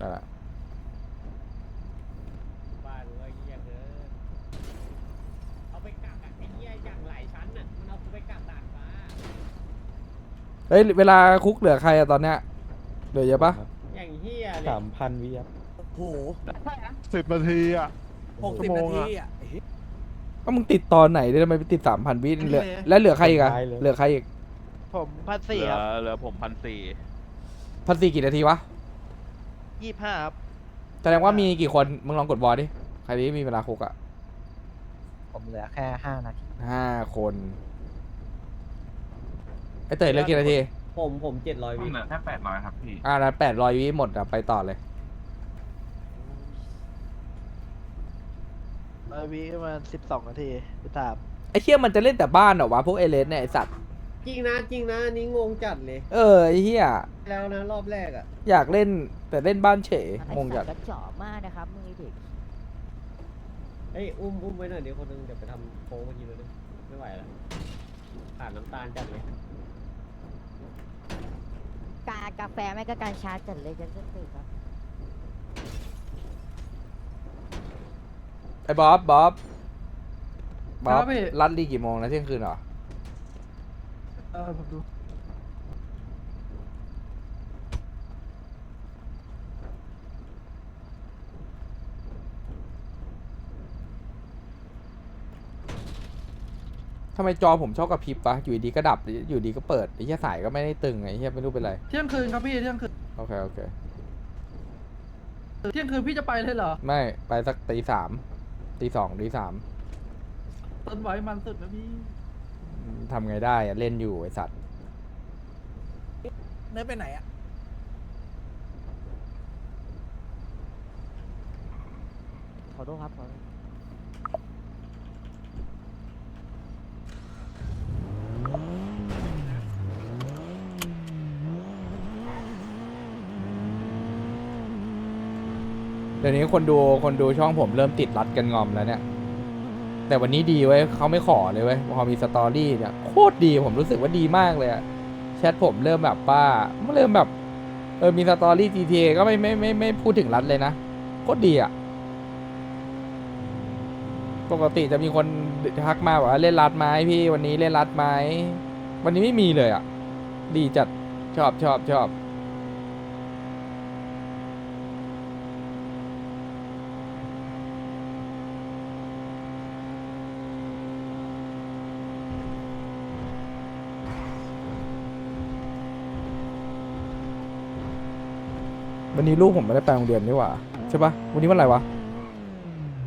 นั่นแหละบ้านว่าเหี้ยเกินเอาไปกักอะไอ้เหี้ยอย่างหลายชั้นน่ะมันเอาไปกักดาดฟ้าเฮ้ยเวลาคุกเหลือใครอะตอนเนี้ยเหลือเยอะปะอย่างเหี้ยเลยสามพันวิครับโหสิบนาทีอะหกสิบชั่วโมนางอะทีอะไอ้เหี้ยก็มึงติดตอนไหนเนี่ยทำไมไปติดสามพันวิเหลือแล้วเหลือใครอีกอะเหลือใครอีกผมพันเหสี่ลือครับเหลือผมพันสี่พันสี่กี่นาทีวะ ยี่ห้าครับ แสดงว่ามีกี่คนมึงลองกดบอลดิใครที่มีเวลาคุกอะผมเหลือแค่ห้านาทีห้าคนไอเตยเหลือกี่นาทีผมผมเจ็ดร้อยวิเหลือแค่แปดร้อยครับพี่ อ่าแล้วแปดร้อยวิหมดอะไปต่อเลยเออวีประมาณสิบสองนาทีไปตามไอเชี่ยมันจะเล่นแต่บ้านเหรอวะพวกเอเลสเนี่ยไอสัตว์ จริงนะจริงนะอันนี้งงจัดเลย เออไอเฮียแล้วนะรอบแรกอะอยากเล่นแต่เล่นบ้านเฉยไอ้งงจัสัดตว์กระจอกมากนะครับมึงไอ้เด็กเอ้ยอุ้มอุ้มไว้หน่อยเดี๋ยวคนนึงเดี๋ยวไปทำโค้งเมื่อกี้เลยไม่ไหวแล้วขาดน้ำตาลจัดเลยกากาแฟไม่ก็การชาจัดเลยจะจะตื่นครับไอ้บ๊อบบ๊อบบ๊อบครับพี่ รัดลีกี่โมงนะเที่ยงคืนเหรอ เออผมดูทำไมจอผมชอบกระพริบปะอยู่ดีก็ดับอยู่ดีก็เปิดไอ้เหี้ยสายก็ไม่ได้ตึงไอ้เหี้ยไม่รู้เป็นไร เที่ยงคืนครับพี่เที่ยงคืนโอเคโอเค เที่ยงคืนพี่จะไปเลยเหรอไม่ไปสักตีสามตีสองตีสามต้นไหวมันสุดนะพี่ ทำไงได้อะเล่นอยู่ไอสัตว์ เนิร์ดไปไหนอะ ขอโทษครับขอโทษเดี๋ยวนี้คนดูคนดูช่องผมเริ่มติดรัดกันงอมแล้วเนี่ย แต่วันนี้ดีเว้ยเขาไม่ขอเลยเว้ยพอมีสตอรี่เนี่ยโคตรดีผมรู้สึกว่าดีมากเลยอะแชทผมเริ่มแบบว่าเริ่มแบบเออมีสตอรี่ GTA ก็ไม่ไม่ไม่ไม่พูดถึงรัดเลยนะโคตรดีอะปกติจะมีคนทักมาว่าเล่นรัดไหมพี่วันนี้เล่นรัดไหมวันนี้ไม่มีเลยอะ ดีจัดชอบชอบชอบ วันนี้ลูกผมไม่ได้ไปโรงเรียนนี่หว่าใช่ปะวันนี้วันอะไรวะ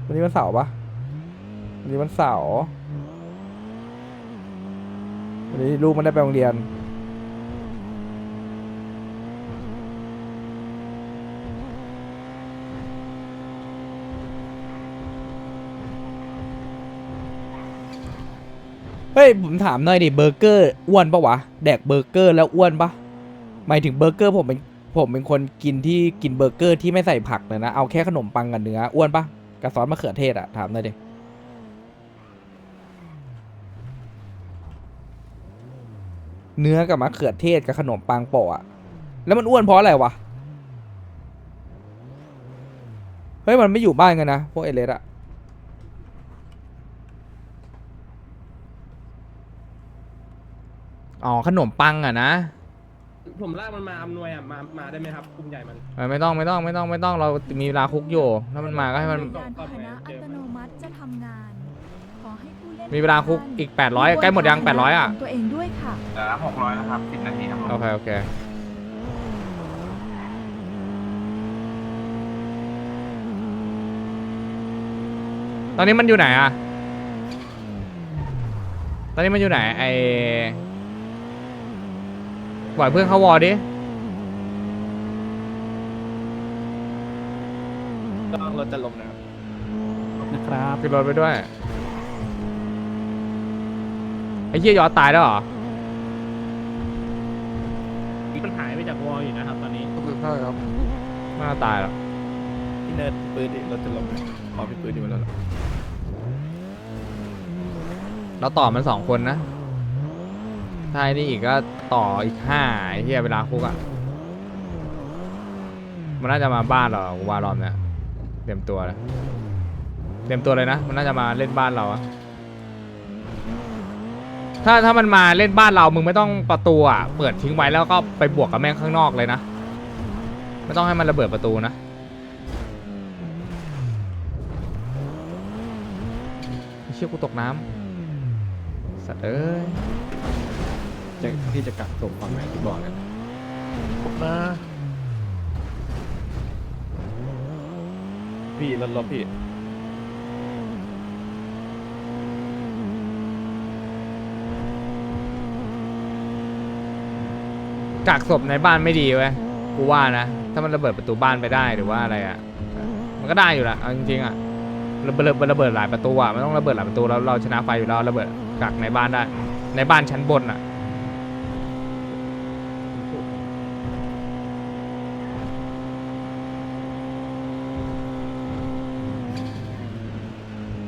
วันนี้วันเสาร์ปะวันนี้วันเสาร์วันนี้ลูกไม่ได้ไปโรงเรียน เฮ้ย ผมถามหน่อยดิเบอร์เกอร์อ้วนปะวะ แดกเบอร์เกอร์แล้วอ้วนปะหมายถึงเบอร์เกอร์ผมเป็น ผมเป็นคนกินที่กินเบอร์เกอร์ที่ไม่ใส่ผักเลยนะ เอาแค่ขนมปังกับเนื้ออ้วนปะกับซอสมะเขือเทศอะถามหน่อยดิเนื้อกับมะเขือเทศกับขนมปังโปะอะแล้วมันอ้วนเพราะอะไรวะ เฮ้ย มันไม่อยู่บ้านกันนะ พวกเอเลสอะอ๋อ ขนมปังอะนะ ผมลากมันมาอำนวยอะมามาได้ไหมครับกลุ่มใหญ่มัน เออไม่ต้องไม่ต้องไม่ต้องไม่ต้องเรามีเวลาคุกอยู่ถ้ามันมาก็ให้มันก่อนยานพาหนะอัตโนมัติจะทำงาน ขอให้ผู้เล่นมีเวลาคุกอีก 800 ใกล้หมดยัง 800 อะขงตัวเองด้วยค่ะเหลือหกร้อยแล้วครับสิบนาทีครับผม โอเค โอเค ตอนนี้มันอยู่ไหนอะ ตอนนี้มันอยู่ไหนไอ ปล่อยเพื่อนเข้าวอร์ดิต้องรถจะลงนะครับนะครับขึ้นรถไปด้วย ไอ้เหี้ยยอดตายแล้วเหรอ มันหายไปจากวอลอยู่นะครับตอนนี้ใช่ครับน่าตายแล้ว พี่เนิร์ดปืนดิรถจะลงขอพี่ปืนดีกว่าแล้วเหรอเราต่อมันสองคนนะ ถ้าไอ้นี่อีกก็ต่ออีกห้าไอ้เหี้ยเวลาคุกอะมันน่าจะมาบ้านเรากูว่ารอบเนี้ยเตรียมตัวเลยเตรียมตัวเลยนะ มันน่าจะมาเล่นบ้านเราอะถ้าถ้ามันมาเล่นบ้านเรา มึงไม่ต้องประตูอะเปิดทิ้งไว้แล้วก็ไปบวกกับแม่งข้างนอกเลยนะ ไม่ต้องให้มันระเบิดประตูนะ เชี่ยกูตกน้ำสัตว์เอ้ย จะพี่จะกักศพฝั่งไหนที่บอกเลยนะพี่รถรถพี่ กักศพในบ้านไม่ดีเว้ยกูว่านะ ถ้ามันระเบิดประตูบ้านไปได้หรือว่าอะไรอะ มันก็ได้อยู่แหละเอาจริงๆอะระเบิดระเบิดหลายประตูอะมันต้องระเบิดหลายประตูแล้วเราชนะไฟอยู่แล้วระเบิดกักในบ้านได้ ในบ้านชั้นบนอะ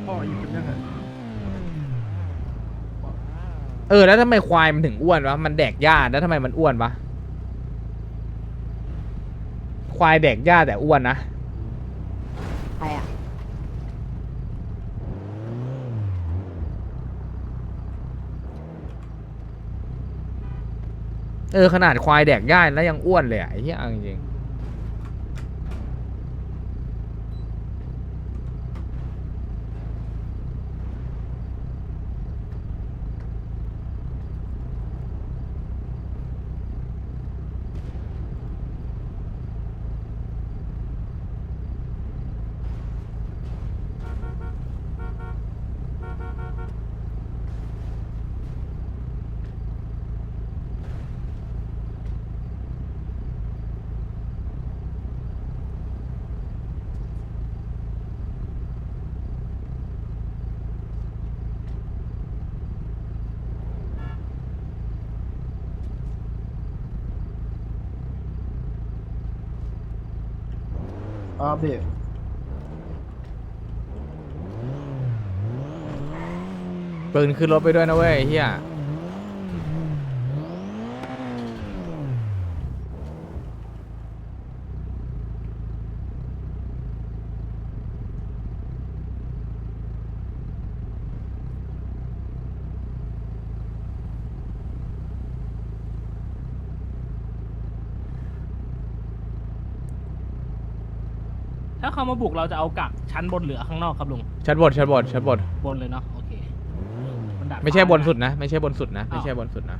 พ่ ออยู่เป็นยังไงเออแล้วทำไมควายมันถึงอ้วนวะมันแดกหญ้าแล้วทำไมมันอ้วนวะควายแดกหญ้าแต่อ้วนนะใครอะเออขนาดควายแดกหญ้าแล้วยังอ้วนเลยอะไอ้เหี้ยเอาจริงๆ อ๋อพี่ปืนขึ้นรถไปด้วยนะเว้ยไอ้เฮีย ถ้าเขามาบุกเราจะเอากักชั้นบนเหลือข้างนอกครับลุงชั้นบนชั้นบนชั้นบนบนเลยเนาะโอเคนดาดไม่ใช่ฟ้าบนนะสุดนะ ไม่ใช่บนสุดนะไม่ใช่บนสุดนะ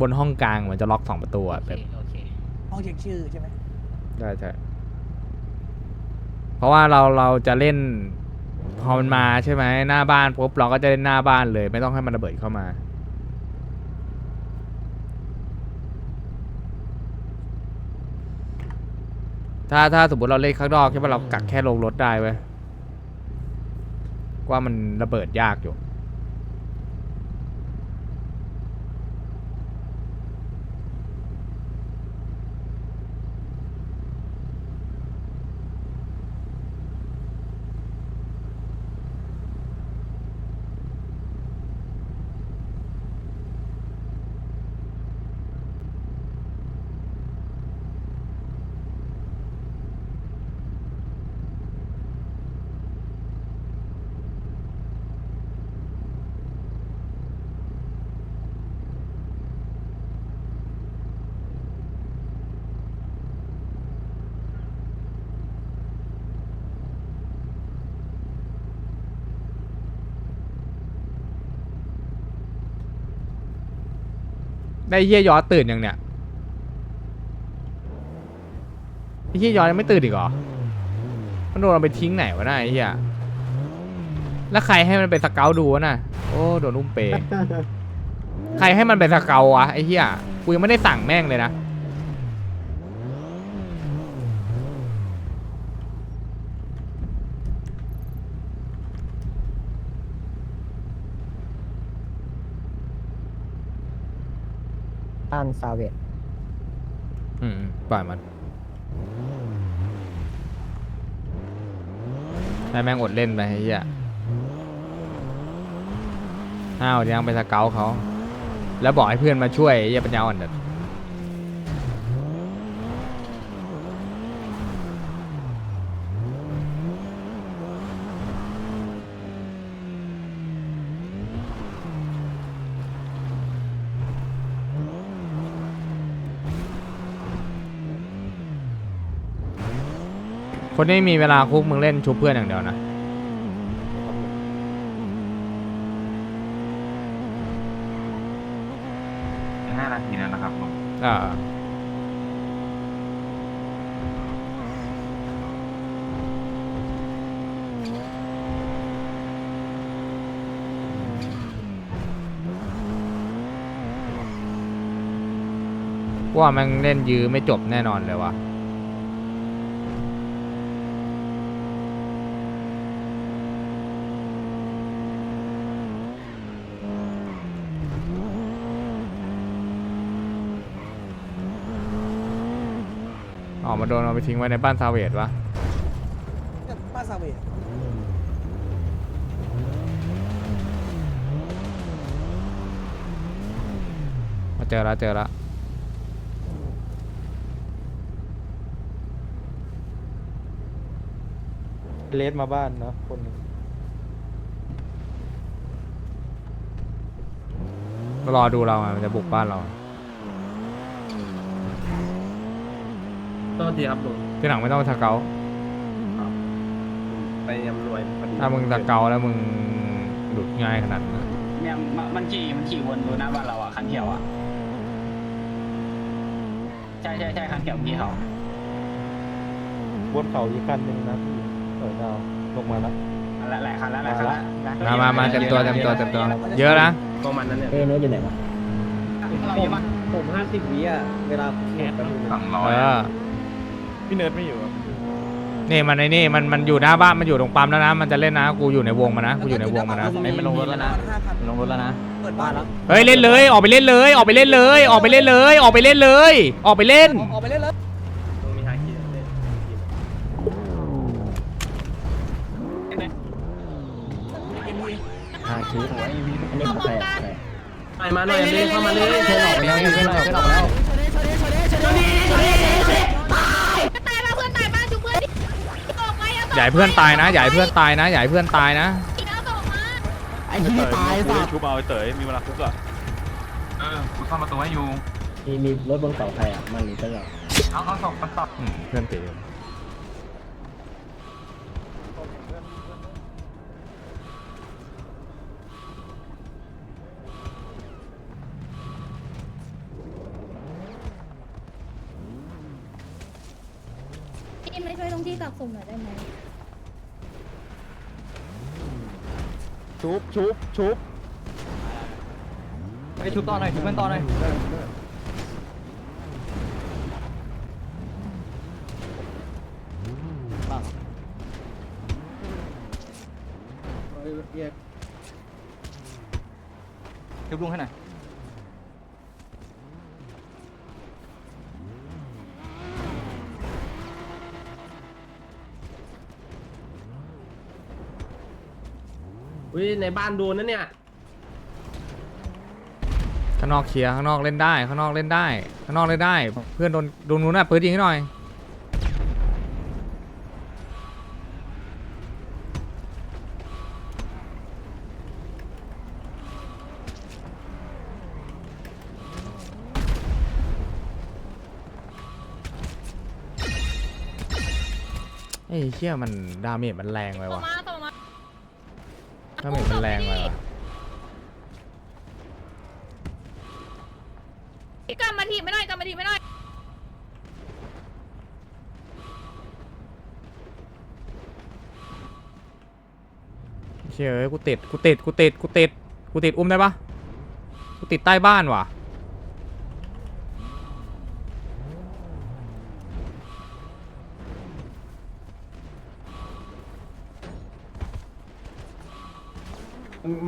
บนห้องกลางมันจะล็อกสองประตูอะโอเคแบบโอเคห้องเช็คชื่อใช่ไหมใช่ใช่เพราะว่าเราเราจะเล่น พอมันมาใช่ไหมหน้าบ้านปุ๊บเราก็จะเล่นหน้าบ้านเลย ไม่ต้องให้มันระเบิดเข้ามา ถ้าถ้าสมมติเราเล่นข้างนอกใช่ป่ะเรากักแค่ลงรถได้เว้ยว่ามันระเบิดยากอยู่ ได้เยี่ยยอดตื่นยังเนี่ยไอ้เยี่ยยอดยังไม่ตื่นอีกเหรอ มันโดนเราไปทิ้งไหนวะน่ะไอ้เหี้ยแล้วใครให้มันเป็นสเกลดูวะน่ะ โอ้โดนอุ้มเป ใครให้มันเป็นสเกลวะไอ้เหี้ยกูยังไม่ได้สั่งแม่งเลยนะ บ้านซาเวตอืมปล่อยมันให้แม่งอดเล่นไปไอ้เหี้ยอ้าวยังไปสเกลเขา แล้วบอกให้เพื่อนมาช่วยไอ้เหี้ยปัญญาอ่อนเด็ด คนที่มีเวลาคุกมึงเล่นชุบเพื่อนอย่างเดียวนะ ห้านาทีแล้วนะครับลุงอ่า ว่าแมันเล่นยื้อไม่จบแน่นอนเลยวะอ อกมาโดนเอาไปทิ้งไว้ในบ้านซาเวดวะป้าซาเวทมาเจอแล้วเจอแล้วเลสมาบ้านเนาะคนรอดูเราอะมันจะบุกบ้านเรา โทษทีครับลุงที่หลังไม่ต้องสเกลไปอำนวยพอดีถ้ามึงสเกลแล้วมึงหลุดง่ายขนาดนั้น เนี่ยมันมันขี่มันขี่วนดูหน้าบ้านเราอะคันเขียวอะใช่ใช่ใช่คันเขียวพี่เขาบนเขาอีกคันหนึ่งนะพี่เปิดดาวลงมาแล้ว หลายหลายคันแล้วหลายคันแล้วมามามาเต็มตัวเต็มตัวเต็มตัว เยอะนะประมาณนั้นเนี่ยเอ้ยโน้ตอยู่ไหนวะเราอยู่บ้านผมห้าสิบวิอะเวลาผมหมดแป๊บนึงสนะองร้อเอยอ พี่เนิร์ดไม่อยู่อะนี่มันไอ้นี่มันมันอยู่หน้าบ้านมันอยู่ตรงปั๊มแล้วนะ มันจะเล่นนะกูอยู่ในวงมันนะกูอยู่ในวงมันนะไม่มันลงรถแล้วนะ ลงรถแล้วนะ เปิดบ้านแล้วเฮ้ยเล่นเลยออกไปเล่นเลย ออกไปเล่นเลย ออกไปเล่นเลย ออกไปเล่นเลย ออกไปเล่น ออกไปเล่นเลยลุงมีฮาคิเลยห้าคิดอันนี้ของใครอะไปมาหน่อยเลยเข้ามาเลยเชิญออกไปแล้วเชิญออกไปแล้ว อย่าใหญ่เพื่อนตายนะอย่าใหญ่เพื่อนตายนะอย่าใหญ่เพื่อนตายนะไอ้ที่ตายสัตว์ชุบเอาไปเต๋ยมีเวลาคุกอะเออกูซ่อมประตูให้อยู่มีมีรถบนเสาใครอะมันหรือเปล่าเอาเอาศพมันตอบอืมเพื่อนตีพี่ ชุบชุบไปชุบต่อหน่อยชุบเพื่อนต่อหน่อยชุบลุงให้หน่อย อุ้ยในบ้านโดนนะเนี่ยข้างนอกเคลียร์ข้างนอกเล่นได้ข้างนอกเล่นได้ข้างนอกเล่นได้ เพื่อนโดนโดนนู้นน่ะปืนยิงให้หน่อยไอ้เชี่ยมันดาเมจมันแรงไปว่ะดา เมจมันแรงไปว่ะกลับมาทีไม่ได้กลับมาทีไม่ได้เชี่ยเอ้ยกูติดกูติดกูติดกูติดกูติดอุ้มได้ปะกูติดใต้บ้านว่ะ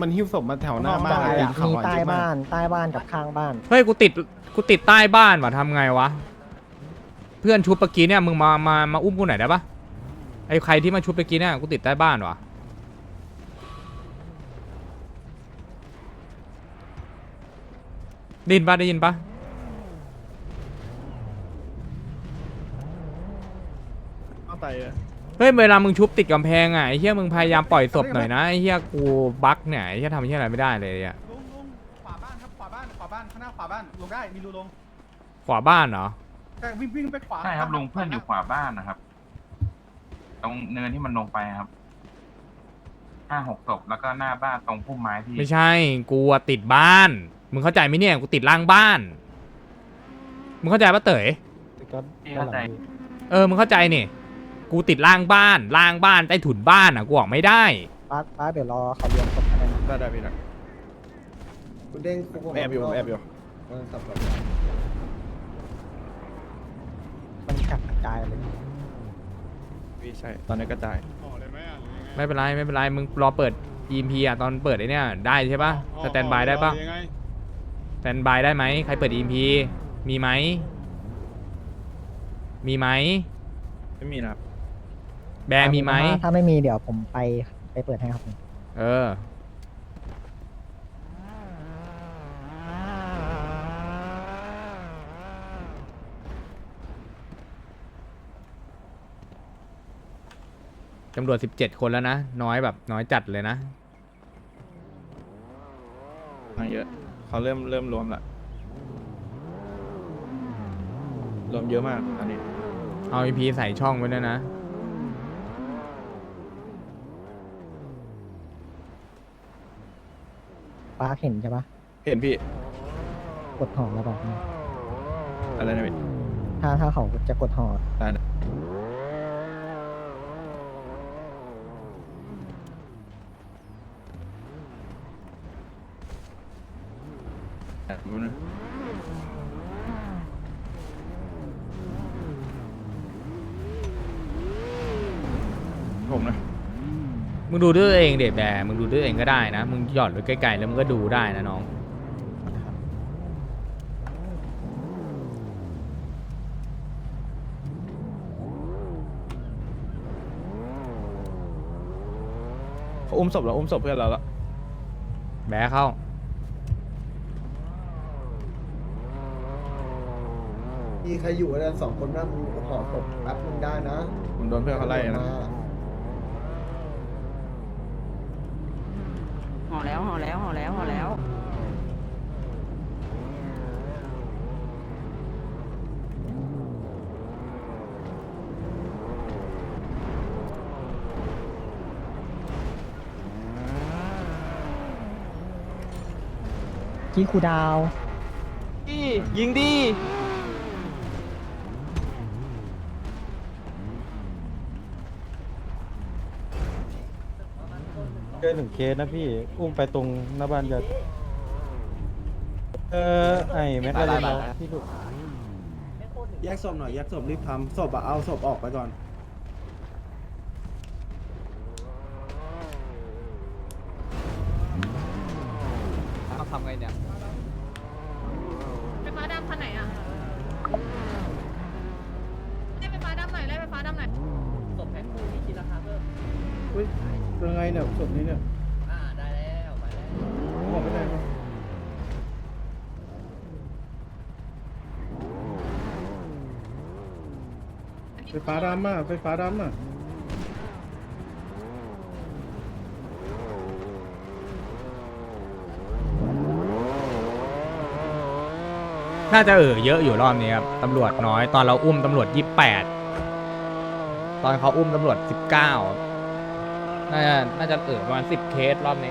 มันหิ้วศพมาแถวหน้าบ้านเลยมีใต้บ้านใต้บ้านกับข้างบ้าน เฮ้ยกูติดกูติดใต้บ้านว่ะทำไงวะ เพื่อนชุบเมื่อกี้เนี่ยมึงมามามาอุ้มกูหน่อยได้ปะไอ้ใครที่มาชุบเมื่อกี้เนี่ยกูติดใต้บ้านว่ะได้ยินปะได้ยินปะเอาไตอะ เฮ้ยเวลามึงชุบติดกำแพงอะไอ้เหี้ยมึงพยายามปล่อยศพหน่อยนะไอ้เหี้ยกูบั๊กเนี่ยไอ้เหี้ยทำเหี้ยอะไรไม่ได้เลยอะลุงลุงขวาบ้านครับขวาบ้านขวาบ้านข้างหน้าขวาบ้านลงได้มีรูลงขวาบ้านเหรอแต่วิ่งวิ่งไปขวาใช่ครับลุงเพื่อนอยู่ขวาบ้านนะครับ ตรงเนินที่มันลงไปครับห้าหกศพแล้วก็หน้าบ้านตรงพุ่มไม้ที่ไม่ใช่กูอะติดบ้าน มึงเข้าใจไหมเนี่ยกูติดล่างบ้าน มึงเข้าใจปะเต๋ยที่เข้าใจ เออมึงเข้าใจนี่ กูติดล่างบ้านล่างบ้านใต้ถุนบ้านอะกูออกไม่ได้ ป้าป้าเดี๋ยวรอเขาเรียนจบอะไรนะได้ได้พี่นะคุณเด้งแอบอยู่แอบอยู่สับสนมันกัดกระจายเลยพี่ใช่ตอนนี้กระจายไม่เป็นไรไม่เป็นไรมึงรอเปิด EMP อะตอนเปิดไอ้เนี่ยได้ใช่ปะสแตนบายได้ปะสแตนบายได้ไหมใครเปิด EMP มีไหมมีไหมไม่มีนะครับ แบร์มีไหมถ้าไม่มีเดี๋ยวผมไปไปเปิดให้ครับเออ ตำรวจสิบเจ็ดคนแล้วนะ น้อยแบบน้อยจัดเลยนะ มาเยอะเขาเริ่มเริ่มรวมละรวมเยอะมากอันนี้เอา EP ใส่ช่องไว้ด้วยนะ ป้าเห็นใช่ปะเห็นพี่ กดหอแล้วบอกนะอะไรนะพี่ถ้าถ้าเขาจะกดหอได้นะแอบดูนะผมนะ มึงดูด้วยตัวเองเด็ดแบร์มึงดูด้วยตัวเองก็ได้นะ มึงหยอดไว้ใกล้ๆแล้วมึงก็ดูได้นะน้อง เขาอุ้มศพแล้วอุ้มศพเพื่อนเราแล้วแบร์เข้า มีใครอยู่กันสองคนนั่งหอศพแป๊บนึงได้นะ ผมโดนเพื่อนเขาไล่นะห่อ แล้วห่อแล้วห่อแล้วห่อแล้วกี้คูดาว ยิงดี อหนึ่งเคสนะพี่ อุ้มไปตรงหน้าบ้านจะเออไอแม็กอะไรเราที่ถูกแยกศพหน่อยแยกศพรีบทำศพอะเอาศพออกไปก่อน ยังไงเนี่ยศพนี้เนี่ยอ่าได้แล้วไปแล้วบอกไม่ได้ปะไฟฟ้าดำอะไฟฟ้าดำอะน่าจะเออเยอะอยู่รอบนี้ครับตำรวจน้อย ตอนเราอุ้มตำรวจยี่แปดตอนเขาอุ้มตำรวจสิบเก้า น่าจะน่าจะเออประมาณสิบเคสรอบนี้